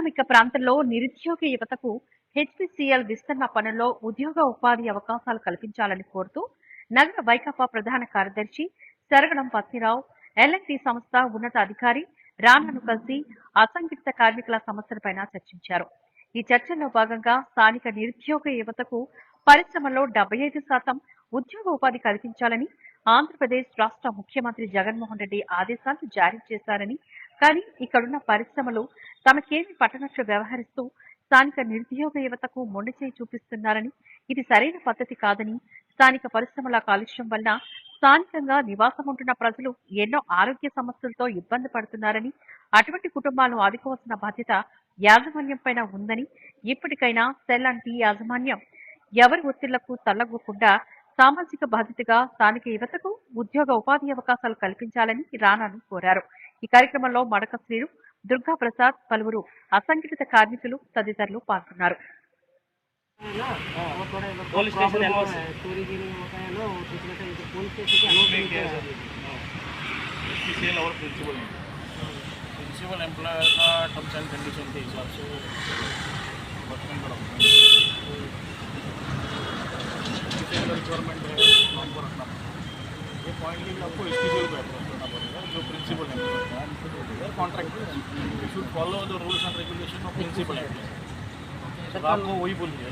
పారిశ్రామిక ప్రాంతంలో నిరుద్యోగ యువతకు హెచ్పిసిఎల్ విస్తరణ పనుల్లో ఉద్యోగ ఉపాధి అవకాశాలు కల్పించాలని కోరుతూ నగర వైకాపా ప్రధాన కార్యదర్శి శరగడం పత్నిరావు ఎల్ఎన్టీ సంస్థ ఉన్నతాధికారి కలిసి అసంఘటిత కార్మికుల సమస్యలపై చర్చించారు. ఈ చర్చల్లో భాగంగా స్థానిక నిరుద్యోగ యువతకు పరిశ్రమలో డెబ్బై ఐదు శాతం ఉద్యోగ ఉపాధి కల్పించాలని ఆంధ్రప్రదేశ్ రాష్ట్ర ముఖ్యమంత్రి జగన్మోహన్ రెడ్డి ఆదేశాలు జారీ చేశారని కానీ ఇక్కడున్న పరిశ్రమలు తమకేమి పట్టనట్లు వ్యవహరిస్తూ స్థానిక నిరుద్యోగ యువతకు మొండిచేయి చూపిస్తున్నారని ఇది సరైన పద్ధతి కాదని స్థానిక పరిశ్రమల కాలుష్యం వల్ల స్థానికంగా నివాసం ఉంటున్న ప్రజలు ఎన్నో ఆరోగ్య సమస్యలతో ఇబ్బంది పడుతున్నారని అటువంటి కుటుంబాలను ఆదుకోవాల్సిన బాధ్యత యాజమాన్యం పైన ఉందని ఇప్పటికైనా సెల్ అండ్ యాజమాన్యం ఎవరి ఒత్తిళ్ళకు తల్లగొకుండా సామాజిక బాధ్యతగా స్థానిక యువతకు ఉద్యోగ ఉపాధి అవకాశాలు కల్పించాలని రానాను కోరారు. ఈ కార్యక్రమంలో మడక శ్రీను దుర్గా ప్రసాద్ పలువురు అసంఘటిత కార్మికులు తదితరులు పాల్గొన్నారు पुलिस स्टेशन एनओ से चोरी गिरी होता है ना वो दूसरे से इधर पुलिस स्टेशन के अनाउंस नहीं किया है एचपीसीएल और प्रिंसिपल प्रिंसिपल एम्प्लॉयर का टर्म्स एंड कंडीशन के हिसाब से वर्कमैन का डॉक्यूमेंट रिक्वायरमेंट है नॉर्म को रखना पड़ेगा ये पॉइंट आपको एचपीसीएल को अप्रोच करना पड़ेगा जो प्रिंसिपल है। Contract should follow the rules and regulation of principal तो आपको वही बोलिए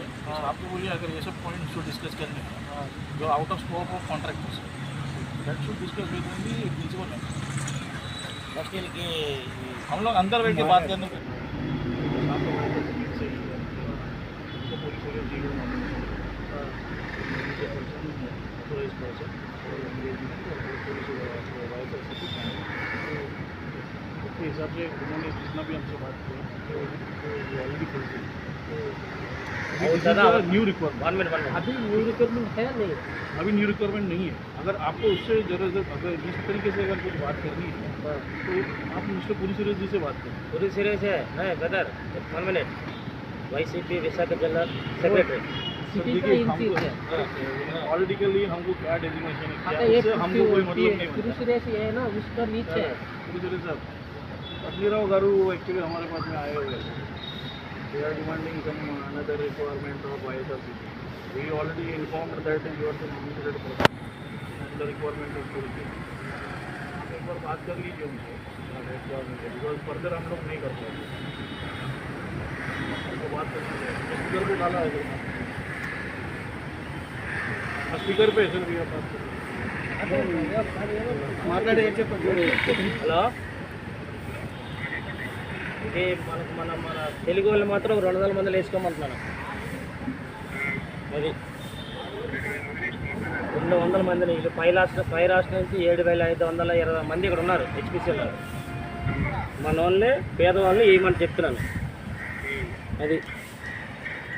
आपको बोलिए अगर ये सब पॉइंट शुड डिस्कस करने हैं जो out of scope of contract that should discuss with the principal हम लोग अंदर बैठ के बात करने के उसके हिसाब से उन्होंने जितना भी हमसे बात न्यू रिक्वायरमेंट मिनट। अभी न्यू रिक्वायरमेंट है नहीं। अभी न्यू रिक्वायरमेंट नहीं है। अगर आपको उससे ज़रूरत अगर इस तरीके से अगर कुछ बात करनी है तो आप मुझसे पूरी सीरियसली से बात करें। पूरी सीरियस है। नहीं brother one minute. YCP Vishakha general secretary. Already के लिए हमको क्या डेजिग्नेशन है हाँ, तो हमको कोई मतलब नहीं ये है ना उसका नीचे है। से गारू एक्चुअली हमारे पास में आए हुए हैं। They are demanding some another requirement of vice of we already informed that you are and the requirement of tourism एक बार बात कर लीजिए उनसे बिकॉज़ फर्दर हम लोग नहीं कर पाएँगे। बात करनी है। डाला है స్పీకర్ హలో? ఇది మనకు మన మన తెలుగు వాళ్ళు మాత్రం రెండు వందల మందిలో వేసుకోమంటున్నాను. అది. రెండు వందల మందిని ఇటు పై రాష్ట్ర పై రాష్ట్రం నుంచి ఏడు వేల ఐదు వందల ఇరవై మంది ఇక్కడ ఉన్నారు హెచ్పిసిలో మన వాళ్ళని పేదవాళ్ళని వేయమని చెప్తున్నాను. అది.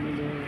Thank you.